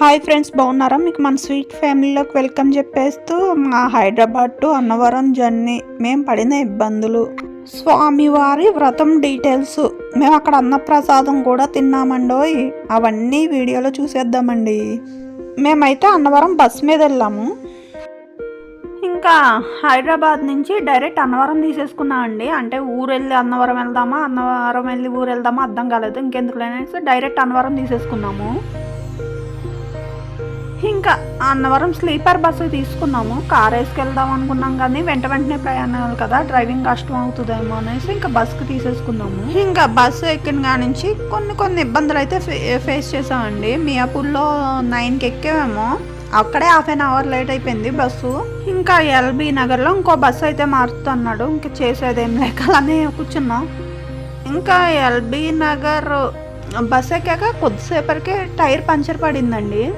Hi friends బాగున్నారా? మీకు మన స్వీట్ ఫ్యామిలీలోకి వెల్కమ్ చెప్పేస్తూ మా హైదరాబాద్ టు అన్నవరం జర్నీ మేము పడిన ఇబ్బందులు. స్వామివారి వ్రతం డీటెయిల్స్ మేము అక్కడ అన్నప్రసాదం కూడా తిన్నామండోయ్. అవన్నీ వీడియోలో చూసేద్దామండి. మేమైతే అన్నవరం బస్ మీద వెళ్ళాము. ఇంకా హైదరాబాద్ నుంచి డైరెక్ట్ అన్నవరం తీసేసుకున్నాం అండి. అంటే ఊరు వెళ్ళి అన్నవరం వెళ్దామా అన్నవరం వెళ్ళి ఊరు వెళ్దామా అర్థం కాలేదు. ఇంకెందుకు లేనేసి డైరెక్ట్ అన్నవరం తీసేసుకున్నాము. ఇంకా అన్నవరం స్లీపర్ బస్సు తీసుకున్నాము. కార్ వేసుకెళ్దాం అనుకున్నాం కానీ వెంట వెంటనే ప్రయాణాలు కదా డ్రైవింగ్ కష్టం అవుతుందేమో అనేసి ఇంకా బస్సుకి తీసేసుకున్నాము. ఇంకా బస్సు ఎక్కిన కాడ నుంచి కొన్ని కొన్ని ఇబ్బందులు అయితే ఫే- ఫేస్ చేసామండి మియాపూర్లో నైన్కి ఎక్కేమేమో. అక్కడే హాఫ్ అన్ అవర్ లేట్ అయిపోయింది బస్సు. ఇంకా ఎల్బీ నగర్లో ఇంకో బస్సు అయితే మారుతున్నాడు. ఇంకా చేసేదేం లేక అలానే కూర్చున్నాం. ఇంకా ఎల్బీ నగర్ బస్ ఎక్కాక కొద్దిసేపటికే టైర్ పంచర్ పడిందండి.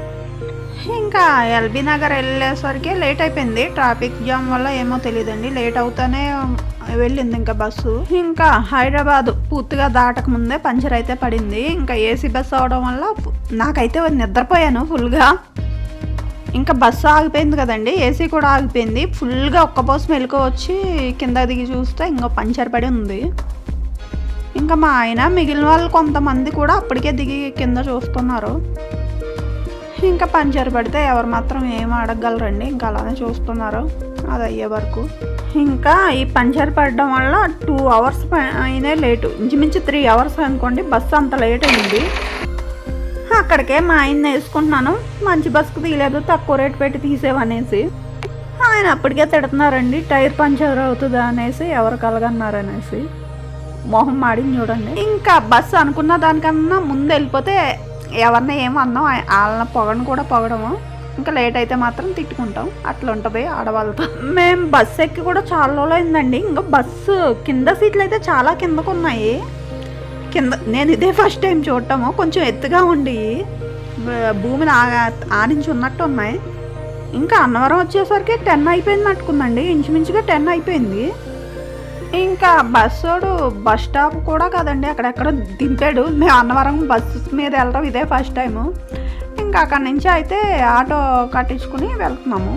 ఇంకా ఎల్బీ నగర్ వెళ్ళేసరికి లేట్ అయిపోయింది. ట్రాఫిక్ జామ్ వల్ల ఏమో తెలియదండి. లేట్ అవుతానే వెళ్ళింది ఇంకా బస్సు. ఇంకా హైదరాబాద్ పూర్తిగా దాటక ముందే పంచర్ అయితే పడింది. ఇంకా ఏసీ బస్సు అవడం వల్ల నాకైతే నిద్రపోయాను ఫుల్గా ఇంకా బస్సు ఆగిపోయింది కదండి. ఏసీ కూడా ఆగిపోయింది. ఫుల్గా ఒక్క పోసు మెలకు వచ్చి కింద దిగి చూస్తే ఇంకా పంచర్ పడి ఉంది. ఇంకా మా ఆయన మిగిలిన వాళ్ళు కొంతమంది కూడా అప్పటికే దిగి కింద చూస్తున్నారు. ఇంకా పంచర్ పడితే ఎవరు మాత్రం ఏం అడగగలరండి. ఇంకా అలానే చూస్తున్నారు. అది అయ్యే వరకు. ఇంకా ఈ పంచర్ పడడం వల్ల టూ అవర్స్ అయినా లేటు. ఇంచుమించు త్రీ అవర్స్ అనుకోండి. బస్సు అంత లేట్ అయింది. అక్కడికే మా ఆయన వేసుకుంటున్నాను. మంచి బస్సుకు తీయలేదు తక్కువ రేటు పెట్టి తీసేవనేసి. ఆయన అప్పటికే తిడుతున్నారండి. టైర్ పంచర్ అవుతుందా అనేసి ఎవరు కలగన్నారనేసి. మొహం మాడింది చూడండి. ఇంకా బస్సు అనుకున్న దానికన్నా ముందు వెళ్ళిపోతే ఎవరిని ఏమన్నాం వాళ్ళని పొగను కూడా పొగడము. ఇంకా లేట్ అయితే మాత్రం తిట్టుకుంటాం. అట్లా ఉంటుంది ఆడవాళ్ళతో. మేము బస్సు ఎక్కి కూడా చాలా రోజులు అయిందండి. ఇంకా బస్సు కింద సీట్లు అయితే చాలా కిందకు ఉన్నాయి. కింద నేను ఇదే ఫస్ట్ టైం చూడటము. కొంచెం ఎత్తుగా ఉండి భూమిని ఆ- ఆనించి ఉన్నట్టు ఉన్నాయి. ఇంకా అన్నవరం వచ్చేసరికి టెన్ అయిపోయింది నట్టుకుందండి ఇంచుమించుగా టెన్ అయిపోయింది. ఇంకా బస్సోడు బస్ స్టాప్ కూడా కదండి అక్కడెక్కడ దింపాడు. మేము అన్నవరం బస్సు మీద వెళ్ళడం ఇదే ఫస్ట్ టైము ఇంకా అక్కడి నుంచి అయితే ఆటో కట్టించుకుని వెళ్తున్నాము.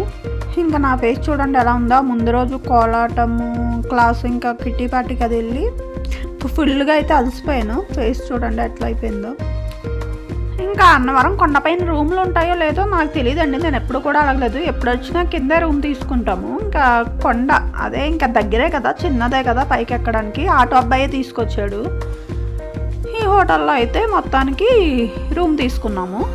ఇంకా నా ఫేస్ చూడండి ఎలా ఉందో. ముందు రోజు కోలాటము క్లాస్ ఇంకా కిట్టి పార్టీకి అది వెళ్ళి ఫుల్గా అయితే అలసిపోయాను. ఫేస్ చూడండి ఎట్లా అయిపోయిందో. ఇంకా అన్నవరం కొండపైన రూమ్లు ఉంటాయో లేదో నాకు తెలియదండి నేను ఎప్పుడు కూడా అడగలేదు. ఎప్పుడు వచ్చినా కింద రూమ్ తీసుకుంటాము. ఇంకా కొండ అదే ఇంకా దగ్గరే కదా చిన్నదే కదా పైకి ఎక్కడానికి ఆటో అబ్బాయి తీసుకొచ్చాడు. ఈ హోటల్లో అయితే మొత్తానికి రూమ్ తీసుకున్నాము.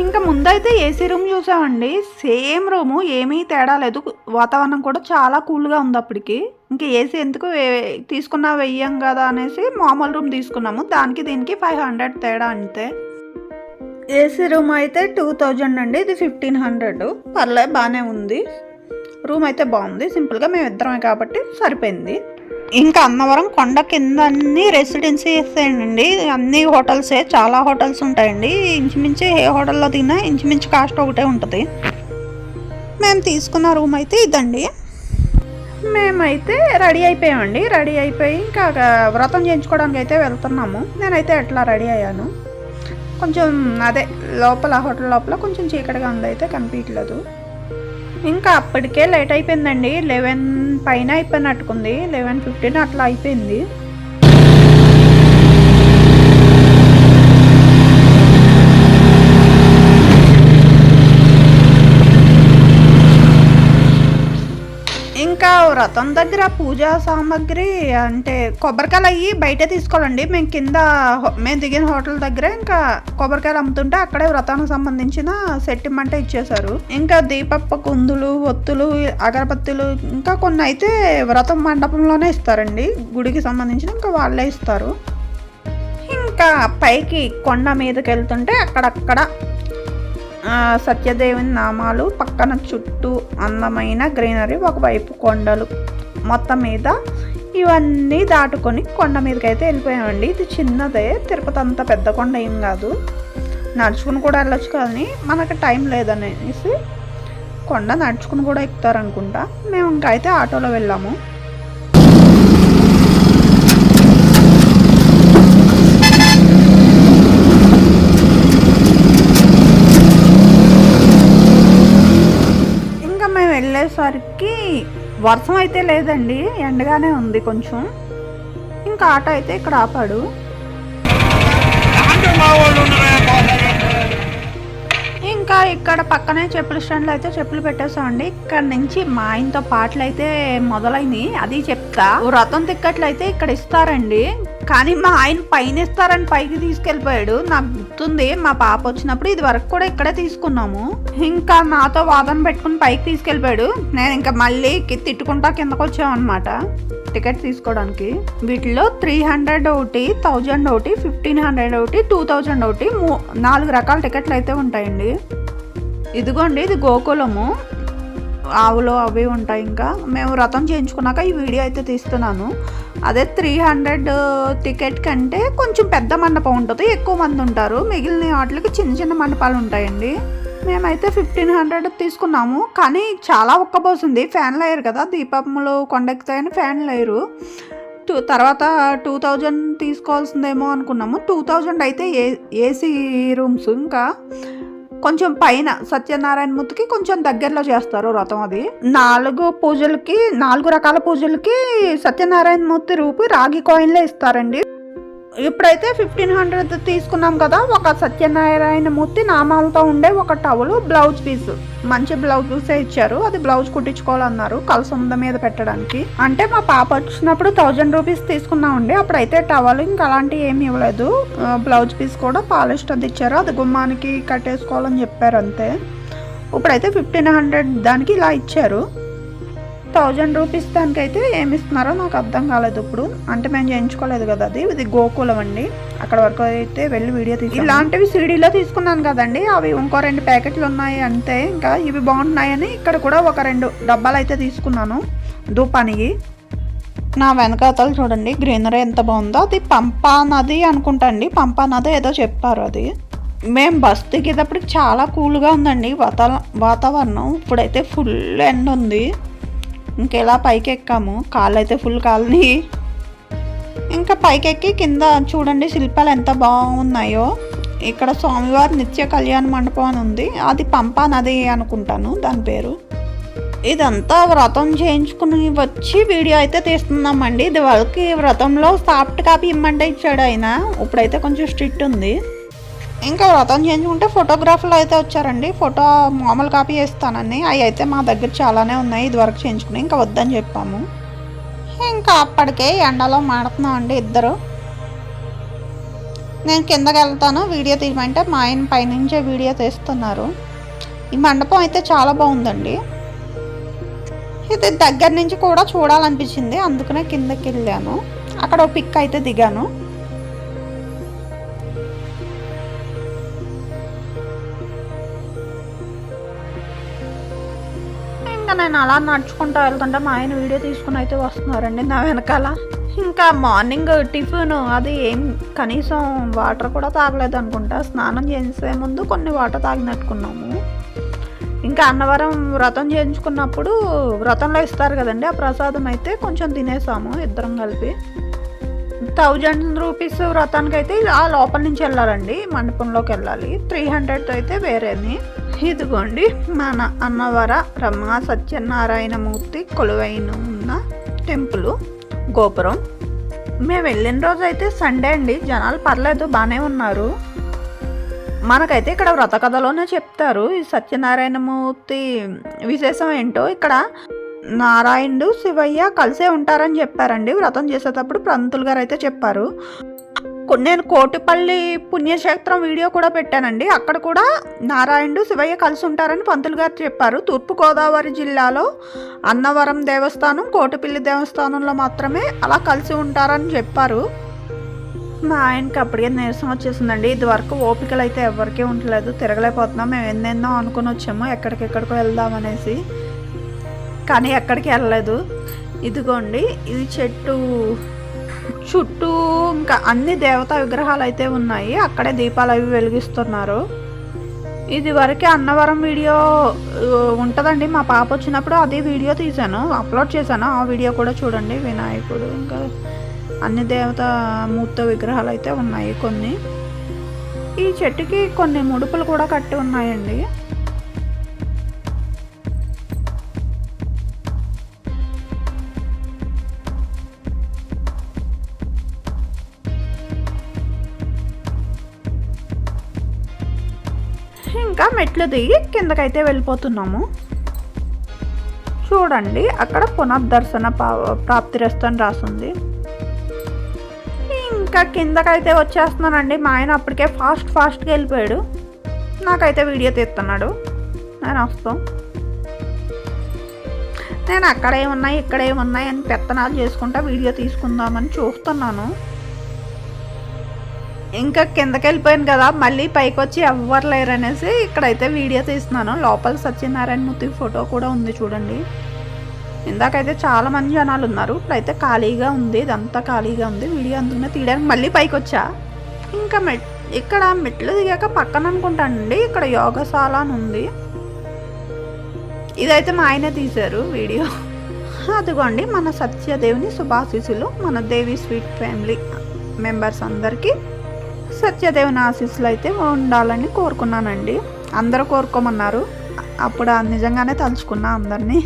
ఇంకా ముందైతే ఏసీ రూమ్ చూసామండి. సేమ్ రూము ఏమీ తేడా లేదు. వాతావరణం కూడా చాలా కూల్గా ఉంది అప్పటికి. ఇంకా ఏసీ ఎందుకు వే- తీసుకున్నా వెయ్యం కదా అనేసి మామూలు రూమ్ తీసుకున్నాము. దానికి దీనికి ఫైవ్ హండ్రెడ్ తేడా అంతే. ఏసీ రూమ్ అయితే టూ థౌజండ్ అండి. ఇది ఫిఫ్టీన్ హండ్రెడ్. పర్లే బాగానే ఉంది. రూమ్ అయితే బాగుంది. సింపుల్గా మేము ఇద్దరమే కాబట్టి సరిపోయింది. ఇంకా అన్నవరం కొండ కింద అన్ని రెసిడెన్సీస్ అండి. అన్ని హోటల్సే చాలా హోటల్స్ ఉంటాయండి. ఇంచుమించు ఏ హోటల్లో తిన్నా ఇంచుమించు కాస్ట్ ఒకటే ఉంటుంది. మేము తీసుకున్న రూమ్ అయితే ఇదండి. మేమైతే రెడీ అయిపోయామండి. రెడీ అయిపోయి ఇంకా వ్రతం చేయించుకోవడానికి అయితే వెళ్తున్నాము. నేనైతే ఎట్లా రెడీ అయ్యాను. కొంచెం అదే లోపల హోటల్ లోపల కొంచెం చీకటిగా ఉందైతే కనిపించలేదు ఇంకా అప్పటికే లేట్ అయిపోయిందండి. లెవెన్ పైన అయిపోయినట్టుకుంది. లెవెన్ ఫిఫ్టీన్ అట్లా అయిపోయింది. ఇంకా వ్రతం దగ్గర పూజా సామాగ్రి అంటే కొబ్బరికాయలు అయ్యి బయటే తీసుకోవాలండి. మేము కింద మేము దిగిన హోటల్ దగ్గర ఇంకా కొబ్బరికాయలు అమ్ముతుంటే అక్కడే వ్రతానికి సంబంధించిన సెట్టిమంటే ఇచ్చేశారు. ఇంకా దీపప్ప కుందులు ఒత్తులు అగరబత్తులు ఇంకా కొన్ని అయితే వ్రతం మండపంలోనే ఇస్తారండి. గుడికి సంబంధించిన ఇంకా వాళ్ళే ఇస్తారు. ఇంకా పైకి కొండ మీదకి వెళ్తుంటే అక్కడక్కడ సత్యదేవుని నామాలు పక్కన చుట్టూ అందమైన గ్రీనరీ ఒకవైపు కొండలు మొత్తం మీద ఇవన్నీ దాటుకొని కొండ మీదకి అయితే వెళ్ళిపోయామండి. ఇది చిన్నదే తిరుపతి అంత పెద్ద కొండ ఏం కాదు. నడుచుకుని కూడా వెళ్ళొచ్చు కానీ మనకు టైం లేదనేసి కొండ నడుచుకుని కూడా ఎక్కుతారనుకుంటా. మేము ఇంకా అయితే ఆటోలో వెళ్ళాము. వచ్చేసరికి వర్షం అయితే లేదండి ఎండగానే ఉంది కొంచెం. ఇంకా ఆటో అయితే ఇక్కడ ఆపాడు. ఇంకా ఇక్కడ పక్కనే చెప్పుల స్టాండ్లో అయితే చెప్పులు పెట్టేసామండి ఇక్కడ నుంచి మా ఆయనతో పాటలు అయితే మొదలైనవి అది చెప్తా. వ్రతం తిక్కట్లు అయితే ఇక్కడ ఇస్తారండి. కానీ మా ఆయన పైన ఇస్తారని పైకి తీసుకెళ్ళిపోయాడు. నాకు గుర్తుంది మా పాప వచ్చినప్పుడు ఇది వరకు కూడా ఇక్కడే తీసుకున్నాము. ఇంకా నాతో వాదన పెట్టుకుని పైకి తీసుకెళ్ళిపోయాడు. నేను ఇంకా మళ్ళీ తిట్టుకుంటా కిందకు వచ్చామన్నమాట. టికెట్ తీసుకోవడానికి. వీటిలో త్రీ హండ్రెడ్ ఒకటి థౌజండ్ ఒకటి ఫిఫ్టీన్ హండ్రెడ్ ఒకటి టూ థౌజండ్ ఒకటి మూ- నాలుగు రకాల టికెట్లు అయితే ఉంటాయండి. ఇదిగోండి ఇది గోకులము. ఆవులు అవి ఉంటాయి ఇంకా. మేము రథం చేయించుకున్నాక ఈ వీడియో అయితే తీస్తున్నాను. అదే త్రీ హండ్రెడ్ టికెట్ కంటే కొంచెం పెద్ద మండపం ఉంటుంది. ఎక్కువ మంది ఉంటారు. మిగిలిన వాటికి చిన్న చిన్న మండపాలు ఉంటాయండి. మేమైతే ఫిఫ్టీన్ హండ్రెడ్ తీసుకున్నాము. కానీ చాలా ఒక్కబోసింది ఫ్యాన్ అయ్యారు కదా. దీపములు కొండెక్కుతాయని ఫ్యాన్ లేయరు టూ తర్వాత టూ థౌజండ్ తీసుకోవాల్సిందేమో అనుకున్నాము. టూ థౌజండ్ అయితే ఏ ఏసీ రూమ్స్ ఇంకా. కొంచెం పైన సత్యనారాయణ మూర్తికి కొంచెం దగ్గరలో చేస్తారు వ్రతం అది. నాలుగు పూజలకి నాలుగు రకాల పూజలకి సత్యనారాయణ మూర్తి రూపు రాగి కాయిన్లే ఇస్తారండి. ఇప్పుడైతే ఫిఫ్టీన్ హండ్రెడ్ తీసుకున్నాం కదా ఒక సత్యనారాయణ మూర్తి నామాలతో ఉండే ఒక టవల్ బ్లౌజ్ పీస్ మంచి బ్లౌజ్ పీసే ఇచ్చారు. అది బ్లౌజ్ కుట్టించుకోవాలన్నారు కలసొంద మీద పెట్టడానికి. అంటే మా పాప వచ్చినప్పుడు థౌజండ్ రూపీస్ తీసుకున్నామండి అప్పుడైతే టవల్ ఇంకా అలాంటివి ఏమి ఇవ్వలేదు. బ్లౌజ్ పీస్ కూడా పాలిస్ట్ అది ఇచ్చారు. అది గుమ్మానికి కట్టేసుకోవాలని చెప్పారు అంతే. ఇప్పుడైతే ఫిఫ్టీన్ హండ్రెడ్ దానికి ఇలా ఇచ్చారు. థౌజండ్ రూపీస్ దానికైతే ఏమి ఇస్తున్నారో నాకు అర్థం కాలేదు ఇప్పుడు. అంటే మేము చేయించుకోలేదు కదా అది. ఇది గోకులం అండి. అక్కడ వరకు అయితే వెళ్ళి వీడియో తీసి ఇలాంటివి సిడీలో తీసుకున్నాను కదండి. అవి ఇంకో రెండు ప్యాకెట్లు ఉన్నాయి అంతే. ఇంకా ఇవి బాగున్నాయని ఇక్కడ కూడా ఒక రెండు డబ్బాలు అయితే తీసుకున్నాను. ధూపానికి. నా వెనకాతలు చూడండి గ్రీనరీ ఎంత బాగుందో. అది పంపా నది అనుకుంటా అండి. పంపా నది ఏదో చెప్పారు అది. మేము బస్ దిగేటప్పటికి చాలా కూల్గా ఉందండి. వాతా వాతావరణం ఇప్పుడైతే ఫుల్ ఎండ ఉంది ఇంకెలా పైకి ఎక్కాము కాళ్ళు అయితే ఫుల్ కాలని. ఇంకా పైకి ఎక్కి కింద చూడండి శిల్పాలు ఎంత బాగున్నాయో. ఇక్కడ స్వామివారి నిత్య కళ్యాణ మండపం అని ఉంది. అది పంపా నది అనుకుంటాను దాని పేరు. ఇదంతా వ్రతం చేయించుకుని వచ్చి వీడియో అయితే తీస్తున్నామండి. ఇది వాళ్ళకి వ్రతంలో సాఫ్ట్ కాపీ ఇమ్మంటే ఇచ్చాడు ఆయన. ఇప్పుడైతే కొంచెం స్ట్రిక్ట్ ఉంది. ఇంకా వ్రతం చేయించుకుంటే ఫోటోగ్రాఫర్లు అయితే వచ్చారండి. ఫోటో మామూలు కాపీ వేస్తానని అవి అయితే మా దగ్గర చాలానే ఉన్నాయి. ఇదివరకు చేయించుకుని ఇంకా వద్దని చెప్పాము. ఇంకా అప్పటికే ఎండలో మాడుతున్నాం అండి ఇద్దరు. నేను కిందకి వెళ్తాను. వీడియో తీయమంటే మా ఆయన పైనుంచే వీడియో తీస్తున్నారు. ఈ మండపం అయితే చాలా బాగుందండి. ఇది దగ్గర నుంచి కూడా చూడాలనిపించింది. అందుకనే కిందకి వెళ్ళాను. అక్కడ ఓ పిక్ అయితే దిగాను. ఇంకా నేను అలా నడుచుకుంటూ వెళ్తుంటే మా ఆయన వీడియో తీసుకుని అయితే వస్తున్నారండి నా వెనకాల. ఇంకా మార్నింగ్ టిఫిన్ అది ఏం కనీసం వాటర్ కూడా తాగలేదు అనుకుంటా స్నానం చేసే ముందు కొన్ని వాటర్ తాగినట్టుకున్నాము. ఇంకా అన్నవరం వ్రతం చేయించుకున్నప్పుడు వ్రతంలో ఇస్తారు కదండి ఆ ప్రసాదం అయితే కొంచెం తినేసాము ఇద్దరం కలిపి. థౌజండ్ రూపీస్ వ్రతానికి అయితే ఆ లోపల నుంచి వెళ్ళాలండి మండపంలోకి వెళ్ళాలి. త్రీ హండ్రెడ్ అయితే వేరేని ఇదిగోండి మన అన్నవర బ్రహ్మ సత్యనారాయణమూర్తి కొలువైన ఉన్న టెంపుల్ గోపురం. మేము వెళ్ళిన రోజు అయితే సండే అండి జనాలు పర్లేదు బాగానే ఉన్నారు. మనకైతే ఇక్కడ వ్రత కథలోనే చెప్తారు ఈ సత్యనారాయణమూర్తి విశేషం ఏంటో. ఇక్కడ నారాయణుడు శివయ్య కలిసే ఉంటారని చెప్పారండి వ్రతం చేసేటప్పుడు పంతులు గారు అయితే చెప్పారు. నేను కోటిపల్లి పుణ్యక్షేత్రం వీడియో కూడా పెట్టానండి. అక్కడ కూడా నారాయణుడు శివయ్య కలిసి ఉంటారని పంతులు గారు చెప్పారు. తూర్పుగోదావరి జిల్లాలో అన్నవరం దేవస్థానం కోటిపల్లి దేవస్థానంలో మాత్రమే అలా కలిసి ఉంటారని చెప్పారు. మా ఆయనకి అప్పటికే నీరసం వచ్చేసిందండి. ఇదివరకు ఓపికలు అయితే ఎవరికీ ఉండలేదు. తిరగలేకపోతున్నాం. మేము ఎన్నెన్నో అనుకుని వచ్చాము. ఎక్కడికెక్కడికో వెళ్దామనేసి. కానీ ఎక్కడికి వెళ్ళలేదు. ఇదిగోండి ఇది చెట్టు చుట్టూ ఇంకా అన్ని దేవతా విగ్రహాలు అయితే ఉన్నాయి. అక్కడే దీపాలు అవి వెలిగిస్తున్నారు. ఇది వరకే అన్నవరం వీడియో ఉంటుందండి. మా పాప వచ్చినప్పుడు అది వీడియో తీశాను అప్లోడ్ చేశాను. ఆ వీడియో కూడా చూడండి వినాయకుడు. ఇంకా అన్ని దేవత మూర్త విగ్రహాలు అయితే ఉన్నాయి కొన్ని. ఈ చెట్టుకి కొన్ని ముడుపులు కూడా కట్టి ఉన్నాయండి. మెట్లు దిగి కిందకైతే వెళ్ళిపోతున్నాము. చూడండి అక్కడ పునర్దర్శన పా- ప్రాప్తిరస్తు అని రాసింది. ఇంకా కిందకైతే వచ్చేస్తున్నానండి. మా ఆయన అప్పటికే ఫాస్ట్ ఫాస్ట్గా వెళ్ళిపోయాడు. నాకైతే వీడియో తీస్తున్నాడు. నేను వస్తాం. నేను అక్కడ ఏమున్నాయి ఇక్కడ ఏమున్నాయి అని పెత్తనాలు చేసుకుంటా వీడియో తీసుకుందామని చూస్తున్నాను. ఇంకా కిందకి వెళ్ళిపోయాను కదా మళ్ళీ పైకి వచ్చి ఎవ్వరు లేరు అనేసి ఇక్కడైతే వీడియో తీస్తున్నాను. లోపల సత్యనారాయణ మూర్తి ఫోటో కూడా ఉంది చూడండి. ఇందాకైతే చాలా మంది జనాలు ఉన్నారు. ఇప్పుడైతే ఖాళీగా ఉంది ఇదంతా ఖాళీగా ఉంది. వీడియో అందుకునే తీయడానికి మళ్ళీ పైకి వచ్చా ఇంకా మెట్ ఇక్కడ మెట్లు దిగాక పక్కన అనుకుంటానండి. ఇక్కడ యోగశాల అని ఉంది. ఇదైతే మా ఆయన తీశారు వీడియో. అదిగోండి మన సత్యదేవుని శుభాశీసులు మన దేవి స్వీట్ ఫ్యామిలీ మెంబర్స్ అందరికీ. సత్యదేవుని ఆశీస్సులు అయితే ఉండాలని కోరుకున్నానండి. అందరూ కోరుకోమన్నారు. అప్పుడు నిజంగానే తలుచుకున్నా అందరినీ.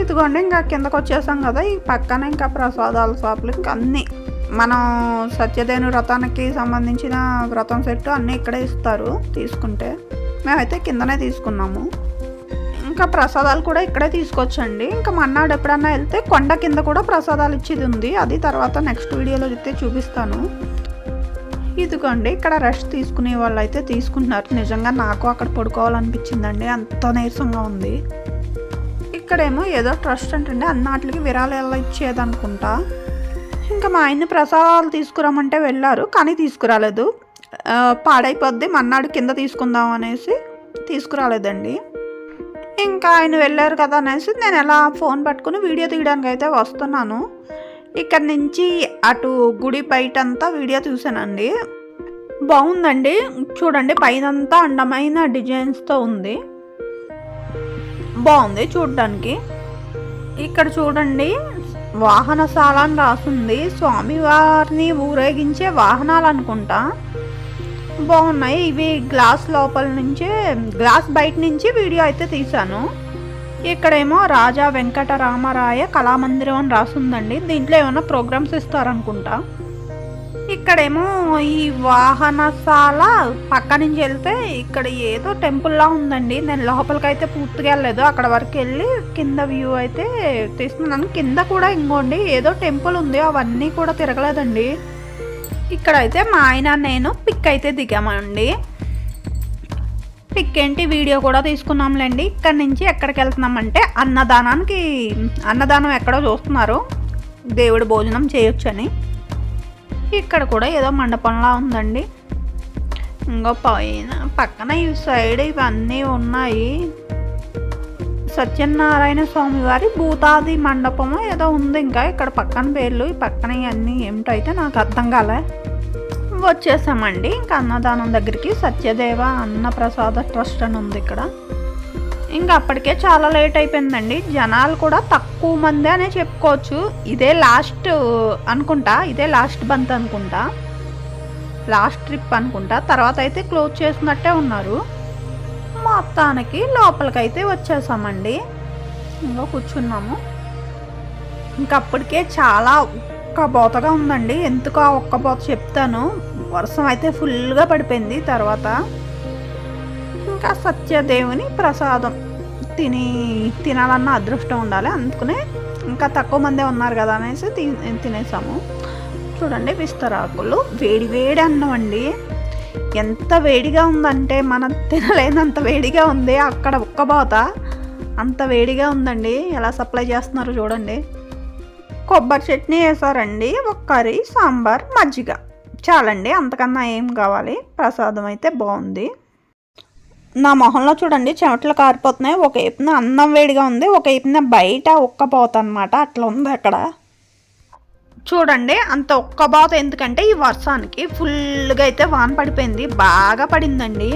ఇదిగోండి ఇంకా కిందకు వచ్చేసాం కదా ఈ పక్కన ఇంకా ప్రసాదాల షాపులు ఇంకా అన్నీ. మనం సత్యదేవుని వ్రతానికి సంబంధించిన వ్రతం సెట్ అన్నీ ఇక్కడే ఇస్తారు తీసుకుంటే. మేమైతే కిందనే తీసుకున్నాము. ఇంకా ప్రసాదాలు కూడా ఇక్కడే తీసుకొచ్చండి. ఇంకా మన్నాడు ఎప్పుడన్నా వెళ్తే కొండ కింద కూడా ప్రసాదాలు ఇచ్చేది ఉంది. అది తర్వాత నెక్స్ట్ వీడియోలో అయితే చూపిస్తాను. ఇదిగోండి ఇక్కడ రెస్ట్ తీసుకునే వాళ్ళు అయితే తీసుకుంటున్నారు. నిజంగా నాకు అక్కడ పడుకోవాలనిపించిందండి. అంత నీరసంగా ఉంది. ఇక్కడేమో ఏదో ట్రస్ట్ అంటే అన్నాటికి విరాళాలు ఇచ్చేది అనుకుంటా ఇంకా మా ఆయన్ని ప్రసాదాలు తీసుకురామంటే వెళ్ళారు కానీ తీసుకురాలేదు. పాడైపోద్ది. మన్నాడు కింద తీసుకుందాం అనేసి తీసుకురాలేదండి. ఇంకా ఆయన వెళ్ళారు కదా అనేసి నేను ఎలా ఫోన్ పట్టుకుని వీడియో తీయడానికి అయితే వస్తున్నాను. ఇక్కడ నుంచి అటు గుడి బయట అంతా వీడియో చూసానండి బాగుందండి. చూడండి పైనంతా అందమైన డిజైన్స్తో ఉంది. బాగుంది చూడడానికి. ఇక్కడ చూడండి వాహనశాల అని రాసింది. స్వామివారిని ఊరేగించే వాహనాలు అనుకుంటా బాగున్నాయి. ఇవి గ్లాస్ లోపల నుంచే గ్లాస్ బయట నుంచి వీడియో అయితే తీశాను. ఇక్కడేమో రాజా వెంకటరామరాయ కళామందిరం అని రాసిందండి. దీంట్లో ఏమైనా ప్రోగ్రామ్స్ ఇస్తారనుకుంటా. ఇక్కడేమో ఈ వాహనశాల పక్క నుంచి వెళ్తే ఇక్కడ ఏదో టెంపుల్లా ఉందండి. నేను లోపలికైతే పూర్తిగా వెళ్ళలేదు. అక్కడ వరకు వెళ్ళి కింద వ్యూ అయితే తీస్తున్నాను. కింద కూడా ఇంకోండి ఏదో టెంపుల్ ఉంది. అవన్నీ కూడా తిరగలేదండి. ఇక్కడైతే మా ఆయన నేను పిక్ అయితే దిగామండి. పిక్ ఏంటి? వీడియో కూడా తీసుకున్నాంలేండి. ఇక్కడ నుంచి ఎక్కడికి వెళ్తున్నామంటే అన్నదానానికి అన్నదానం ఎక్కడో చూస్తున్నారు. దేవుడి భోజనం చేయొచ్చని. ఇక్కడ కూడా ఏదో మండపంలా ఉందండి. ఇంకో పైన పక్కన ఈ సైడ్ ఇవన్నీ ఉన్నాయి. సత్యనారాయణ స్వామి వారి భూతాది మండపము ఏదో ఉంది ఇంకా ఇక్కడ పక్కన పేర్లు ఈ పక్కన ఇవన్నీ ఏమిటైతే నాకు అర్థం కాలే. వచ్చేసామండి. ఇంకా అన్నదానం దగ్గరికి సత్యదేవ అన్నప్రసాద ట్రస్ట్ అని ఉంది ఇక్కడ. ఇంకా అప్పటికే చాలా లేట్ అయిపోయిందండి. జనాలు కూడా తక్కువ మంది అనే చెప్పుకోవచ్చు. ఇదే లాస్ట్ అనుకుంటా. ఇదే లాస్ట్ బంత్ అనుకుంటా. లాస్ట్ ట్రిప్ అనుకుంటా. తర్వాత అయితే క్లోజ్ చేసినట్టే ఉన్నారు. మొత్తానికి లోపలికైతే వచ్చేసామండి. ఇంకా కూర్చున్నాము. ఇంకప్పటికే చాలా ఒక్క బోతగా ఉందండి. ఎందుకు ఆ ఒక్క బోత చెప్తాను. వర్షం అయితే ఫుల్గా పడిపోయింది తర్వాత. ఇంకా సత్యదేవుని ప్రసాదం తిని తినాలన్న అదృష్టం ఉండాలి. అందుకనే ఇంకా తక్కువ మందే ఉన్నారు కదా అనేసి తినేసాము. చూడండి విస్తరాకులు. వేడి వేడి అన్నం అండి. ఎంత వేడిగా ఉందంటే మనం తినలేనంత వేడిగా ఉంది అక్కడ ఉక్కబోత అంత వేడిగా ఉందండి. ఎలా సప్లై చేస్తున్నారో చూడండి. కొబ్బరి చట్నీ వేసారండి. ఒక కర్రీ సాంబార్ మజ్జిగ. చాలండి అంతకన్నా ఏం కావాలి. ప్రసాదం అయితే బాగుంది. నా మొహంలో చూడండి చెమటలు కారిపోతున్నాయి. ఒక వైపున అన్నం వేడిగా ఉంది ఒక వైపున బయట ఉక్కపోతా అనమాట అట్లా ఉంది అక్కడ. చూడండి అంత ఒక్క బాత ఎందుకంటే ఈ వర్షానికి ఫుల్గా అయితే వాన పడిపోయింది బాగా పడిందండి.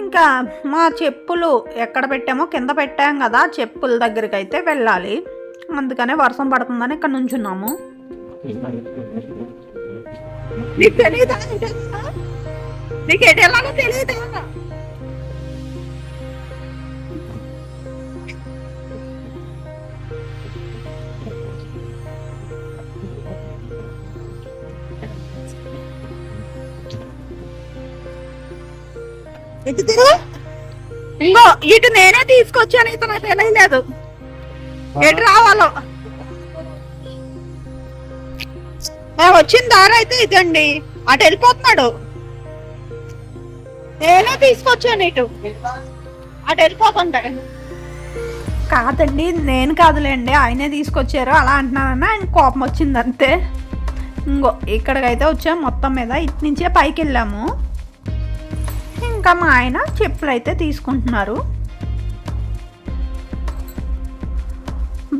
ఇంకా మా చెప్పులు ఎక్కడ పెట్టామో కింద పెట్టాం కదా చెప్పుల దగ్గరికి అయితే వెళ్ళాలి. అందుకనే వర్షం పడుతుందని ఇక్కడ నుంచున్నాము. నీకు తెలియదా నీకు ఎటెలాగో తెలియదా ఇంకో ఇటు నేనే తీసుకొచ్చాను ఇతను తెలియలేదు ఎటు రావాలో? వచ్చిన దారి అయితే ఇదండి. అటు వెళ్ళిపోతున్నాడు. నేనే తీసుకొచ్చాను ఇటు. అటు వెళ్ళిపోతుంటా కాదండి నేను కాదులేండి ఆయనే తీసుకొచ్చారు అలా అంటున్నానని ఆయన కోపం వచ్చింది అంతే ఇంకో ఇక్కడికైతే వచ్చాం మొత్తం మీద ఇటు నుంచే పైకి వెళ్ళాము. ఇంకా మా ఆయన చెప్పులు అయితే తీసుకుంటున్నారు.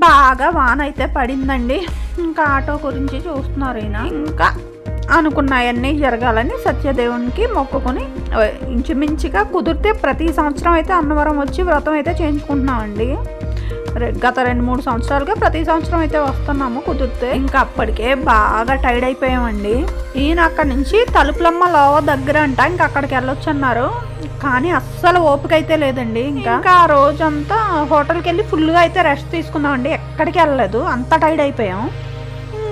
బాగా వాన అయితే పడిందండి. ఇంకా ఆటో గురించి చూస్తున్నారు ఈయన. ఇంకా అనుకున్నాయన్నీ జరగాలని సత్యదేవునికి మొక్కుకొని ఇంచుమించుగా కుదిరితే ప్రతి సంవత్సరం అయితే అన్నవరం వచ్చి వ్రతం అయితే చేయించుకుంటున్నామండి. గత రెండు మూడు సంవత్సరాలుగా ప్రతి సంవత్సరం అయితే వస్తున్నాము కుదిరితే. ఇంకా అప్పటికే బాగా టైర్డ్ అయిపోయామండి. ఈయన అక్కడి నుంచి తలుపులమ్మ లోవ దగ్గర అంట ఇంకా అక్కడికి వెళ్ళొచ్చు అన్నారు కానీ అస్సలు ఓపిక అయితే లేదండి ఇంకా. ఇంకా ఆ రోజంతా హోటల్కి వెళ్ళి ఫుల్గా అయితే రెస్ట్ తీసుకుందామండి. ఎక్కడికి వెళ్ళలేదు. అంత టైర్డ్ అయిపోయాం.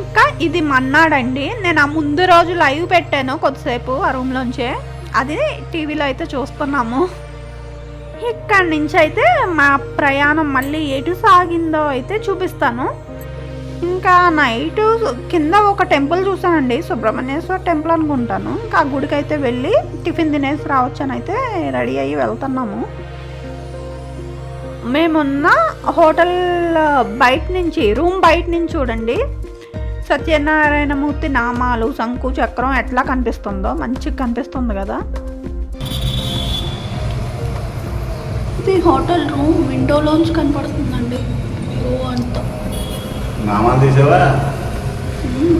ఇంకా ఇది మన్నాడండి. నేను ఆ ముందు రోజు లైవ్ పెట్టాను కొద్దిసేపు ఆ రూమ్లోంచే. అది టీవీలో అయితే చూస్తున్నాము. ఇక్కడి నుంచి అయితే మా ప్రయాణం మళ్ళీ ఎటు సాగిందో అయితే చూపిస్తాను. ఇంకా నైట్ కింద ఒక టెంపుల్ చూసానండి సుబ్రహ్మణ్యేశ్వర టెంపుల్ అనుకుంటాను. ఇంకా ఆ గుడికి అయితే వెళ్ళి టిఫిన్ తినేసి రావచ్చు అని అయితే రెడీ అయ్యి వెళ్తున్నాము. మేమున్న హోటల్ బయట నుంచి రూమ్ బయట నుంచి చూడండి. సత్యనారాయణమూర్తి నామాలు శంకు చక్రం ఎట్లా కనిపిస్తుందో మంచిగా కనిపిస్తుంది కదా. ఇది హోటల్ రూమ్ విండోలోంచి కనపడుతుందండి. వ్యూ అంతా. నామాలు తీసావా?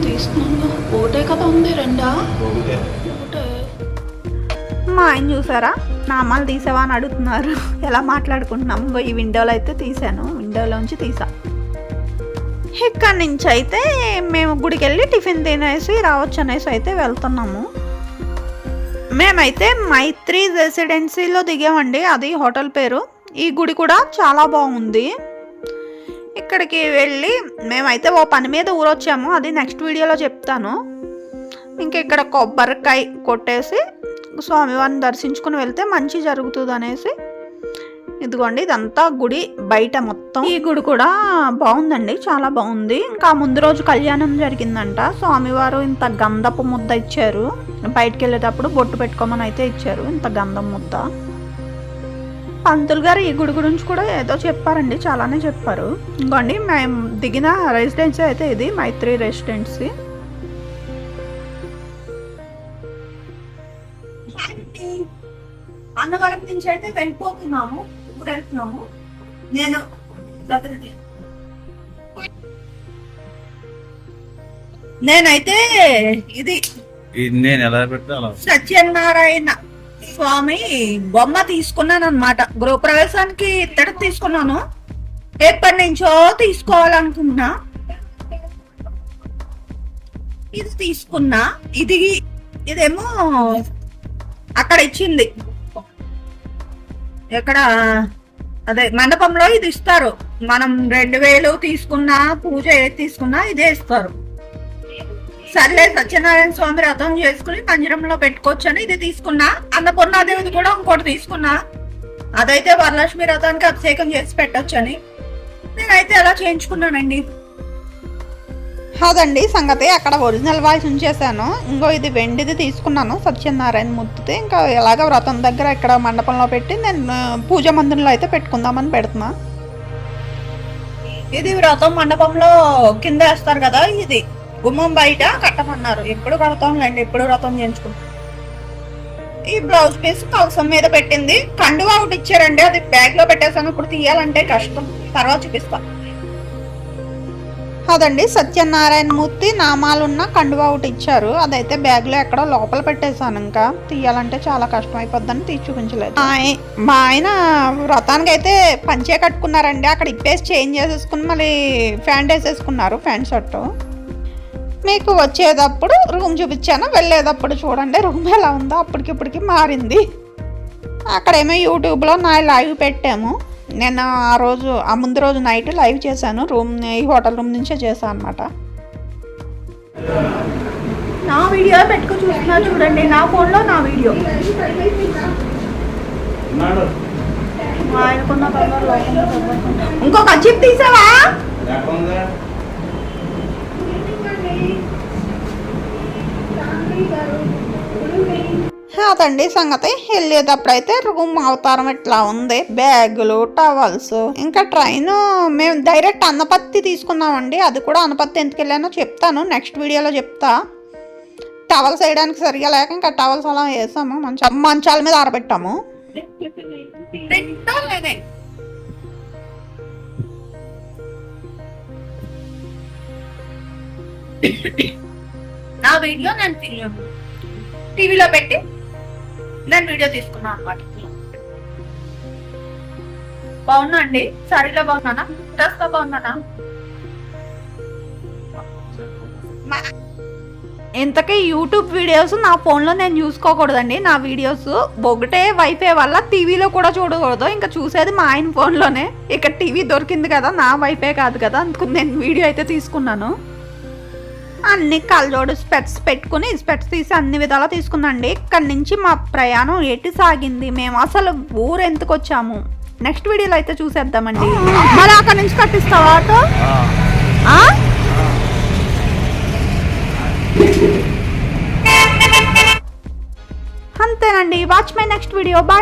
తీసుకున్నాను. ఒకటే కదా ఉంది రెండా? ఒకటే ఒకటే మా ఆయన చూసారా? నామాలు తీసావా అని అడుగుతున్నారు. ఎలా మాట్లాడుకుంటున్నాము ఇంకో ఈ విండోలో అయితే తీసాను విండోలోంచి తీసా. ఇక్కడి నుంచి అయితే మేము గుడికి వెళ్ళి టిఫిన్ తినేసి రావచ్చు అనేసి అయితే వెళ్తున్నాము. మేమైతే మైత్రి రెసిడెన్సీలో దిగామండి. అది హోటల్ పేరు. ఈ గుడి కూడా చాలా బాగుంది. ఇక్కడికి వెళ్ళి మేమైతే ఓ పని మీద ఊరొచ్చాము. అది నెక్స్ట్ వీడియోలో చెప్తాను. ఇంకా ఇక్కడ కొబ్బరికాయ కొట్టేసి స్వామివారిని దర్శించుకుని వెళ్తే మంచి జరుగుతుంది అనేసి ఇదిగోండి ఇదంతా గుడి బయట మొత్తం. ఈ గుడి కూడా బాగుందండి చాలా బాగుంది. ఇంకా ముందు రోజు కళ్యాణం జరిగిందంట. స్వామివారు ఇంత గంధపు ముద్ద ఇచ్చారు. బయటకు వెళ్ళేటప్పుడు బొట్టు పెట్టుకోమని అయితే ఇచ్చారు ఇంత గంధం ముద్ద. పంతులు గారు ఈ గుడి గురించి కూడా ఏదో చెప్పారండి చాలానే చెప్పారు. ఇంకోండి మేము దిగిన రెసిడెన్సీ అయితే ఇది మైత్రి రెసిడెన్సీ అన్నవరం నుంచి అయితే వెళ్ళిపోతున్నాము ఇప్పుడు వెళ్తున్నాము నేను. నేనైతే ఇది నేను ఎలా పెట్టా అలా సత్యనారాయణ. స్వామి బొమ్మ తీసుకున్నాను అనమాట గృహప్రవేశానికి ఇత్తడి తీసుకున్నాను. ఎప్పటి నుంచో తీసుకోవాలనుకున్నా ఇది తీసుకున్నా. ఇది ఇదేమో అక్కడ ఇచ్చింది. ఎక్కడ అదే మండపంలో ఇది ఇస్తారు. మనం రెండు వేలు తీసుకున్నా పూజ ఏది తీసుకున్నా ఇదే ఇస్తారు. సర్లే సత్యనారాయణ స్వామి రథం చేసుకుని మందిరంలో పెట్టుకోవచ్చు అని ఇది తీసుకున్నా. అన్నపూర్ణాదేవిది కూడా ఇంకోటి తీసుకున్నా. అదైతే వరలక్ష్మి రథానికి అభిషేకం చేసి పెట్టొచ్చు అని నేనైతే అలా చేయించుకున్నానండి. అదండి సంగతి. అక్కడ ఒరిజినల్ వాయిస్ ఉంచేసాను ఇంకో ఇది వెండిది తీసుకున్నాను. సత్యనారాయణ ముద్దుతే ఇంకా ఎలాగ వ్రతం దగ్గర ఇక్కడ మండపంలో పెట్టి నేను పూజ మందిరంలో అయితే పెట్టుకుందామని పెడుతున్నా. ఇది వ్రతం మండపంలో కింద వేస్తారు కదా ఇది. గుమ్మం బయట కట్టమన్నారు. ఎప్పుడు కడతాంలేండి ఎప్పుడు వ్రతం చేయించుకుంటాం ఈ బ్లౌజ్ పీస్ కవసం మీద పెట్టింది. కండువా ఒకటి ఇచ్చారండి అది బ్యాగ్లో పెట్టేసాను ఇప్పుడు తీయాలంటే కష్టం. తర్వాత చూపిస్తా. అదండి సత్యనారాయణ మూర్తి నామాలున్న కండువా ఒకటి ఇచ్చారు. అదైతే బ్యాగ్లో ఎక్కడో లోపల పెట్టేశాను ఇంకా. తీయాలంటే చాలా కష్టం అయిపోద్దని తీసి చూపించలేదు. మా మా ఆయన వ్రతానికి అయితే పంచే కట్టుకున్నారండి. అక్కడ ఇప్పేసి చేంజ్ చేసేసుకుని మళ్ళీ ఫ్యాంట్ వేసేసుకున్నారు ఫ్యాంట్ షర్ట్. మీకు వచ్చేటప్పుడు రూమ్ చూపించాను? వెళ్ళేటప్పుడు చూడండి. రూమ్ ఎలా ఉందో అప్పటికిప్పటికి మారింది. అక్కడేమో యూట్యూబ్లో నా లైవ్ పెట్టాము. నేను ఆ రోజు ఆ ముందు రోజు నైట్ లైవ్ చేశాను. రూమ్ ఈ హోటల్ రూమ్ నుంచే చేశాను అనమాట నా వీడియో పెట్టుకు చూస్తున్నా చూడండి. నా ఫోన్లో నా వీడియో. ఇంకొక చిప్ తీసావా? అదండి సంగతి. వెళ్ళేటప్పుడైతే రూమ్ అవతారం ఇట్లా ఉంది. బ్యాగులు టవల్స్ ఇంకా ట్రైన్ మేము డైరెక్ట్ అన్నపత్తి తీసుకున్నామండి. అది కూడా అన్నపత్తి ఎందుకు వెళ్ళానో చెప్తాను. నెక్స్ట్ వీడియోలో చెప్తా. టవల్స్ వేయడానికి సరిగా లేక ఇంకా టవల్స్ అలా వేసాము. మంచ మంచాల మీద ఆరబెట్టాము. నా వీడియో నేను టీవీలో పెట్టి నేను వీడియో తీసుకున్నాను అనమాట బాగున్నా అండి? సారీలో బాగున్నానా? డ్రెస్లో బాగున్నానా? ఇంతకీ యూట్యూబ్ వీడియోస్ నా ఫోన్లో నేను చూసుకోకూడదండి. నా వీడియోస్ ఒకటే వైఫై వల్ల టీవీలో కూడా చూడకూడదు. ఇంకా చూసేది మా ఆయన ఫోన్లోనే. ఇక్కడ టీవీ దొరికింది కదా నా వైఫై కాదు కదా అందుకు నేను వీడియో అయితే తీసుకున్నాను. అన్ని కళ్ళజోడు స్పెట్స్ పెట్టుకుని స్పెట్స్ తీసి అన్ని విధాలా తీసుకున్నాండి ఇక్కడి నుంచి మా ప్రయాణం ఎటు సాగింది? మేము అసలు ఊరు ఎందుకు వచ్చాము? నెక్స్ట్ వీడియోలో అయితే చూసేద్దామండి. మరి అక్కడి నుంచి కట్టిస్తావా ఆటో? అంతేనండి. Watch my next video bye